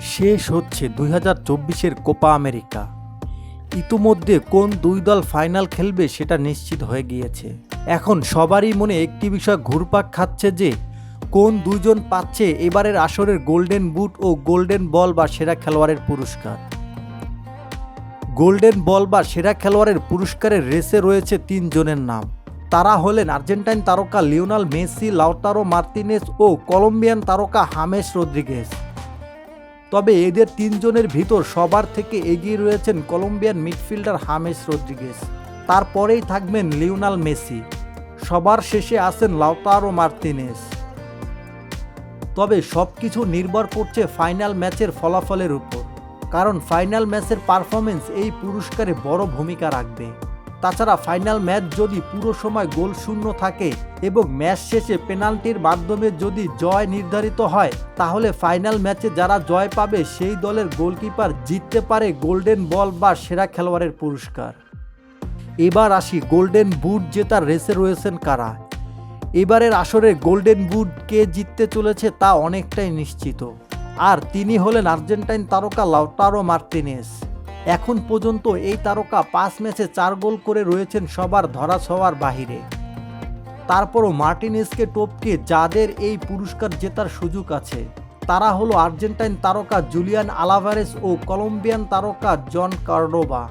শেষ হচ্ছে দুই হাজার চব্বিশের কোপা আমেরিকা। ইতিমধ্যে কোন দুই দল ফাইনাল খেলবে সেটা নিশ্চিত হয়ে গিয়েছে। এখন সবারই মনে একটি বিষয় ঘুরপাক খাচ্ছে যে, কোন দুইজন পাচ্ছে এবারের আসরের গোল্ডেন বুট ও গোল্ডেন বল বা সেরা খেলোয়াড়ের পুরস্কার। গোল্ডেন বল বা সেরা খেলোয়াড়ের পুরস্কারের রেসে রয়েছে তিনজনের নাম। তারা হলেন আর্জেন্টাইন তারকা লিওনাল মেসি, লাউতারো মার্তিনেস ও কলম্বিয়ান তারকা হামেস রদ্রিগেজ। তবে এদের তিনজনের ভিতর সবার থেকে এগিয়ে রয়েছেন কলম্বিয়ান মিডফিল্ডার হামেস রদ্রিগেজ। তারপরেই থাকবেন লিওনাল মেসি। সবার শেষে আসেন লাউতারো মার্তিনেস। তবে সব কিছু নির্ভর করছে ফাইনাল ম্যাচের ফলাফলের উপর। কারণ ফাইনাল ম্যাচের পারফরমেন্স এই পুরস্কারে বড় ভূমিকা রাখবে। তাছাড়া ফাইনাল ম্যাচ যদি পুরো সময় গোল শূন্য থাকে এবং ম্যাচ শেষে পেনাল্টির মাধ্যমে যদি জয় নির্ধারিত হয়, তাহলে ফাইনাল ম্যাচে যারা জয় পাবে, সেই দলের গোলকিপার জিততে পারে গোল্ডেন বল বা সেরা খেলোয়াড়ের পুরস্কার। এবার আসি গোল্ডেন বুট জেতার রেসে রয়েছেন কারা? এবারের আসরে গোল্ডেন বুট কে জিততে চলেছে তা অনেকটাই নিশ্চিত। আর তিনি হলেন আর্জেন্টাইন তারকা লাউটারো মার্তিনেস। এখন পর্যন্ত এই তারকা পাঁচ ম্যাচে চার গোল করে রয়েছেন সবার ধরা ছোঁয়ার বাহিরে। তারপরও মার্টিনেসকে টপকে যাদের এই পুরস্কার জেতার সুযোগ আছে, তারা হলো আর্জেন্টাইন তারকা জুলিয়ান আলাভারেস ও কলম্বিয়ান তারকা জন কার্ডোবা।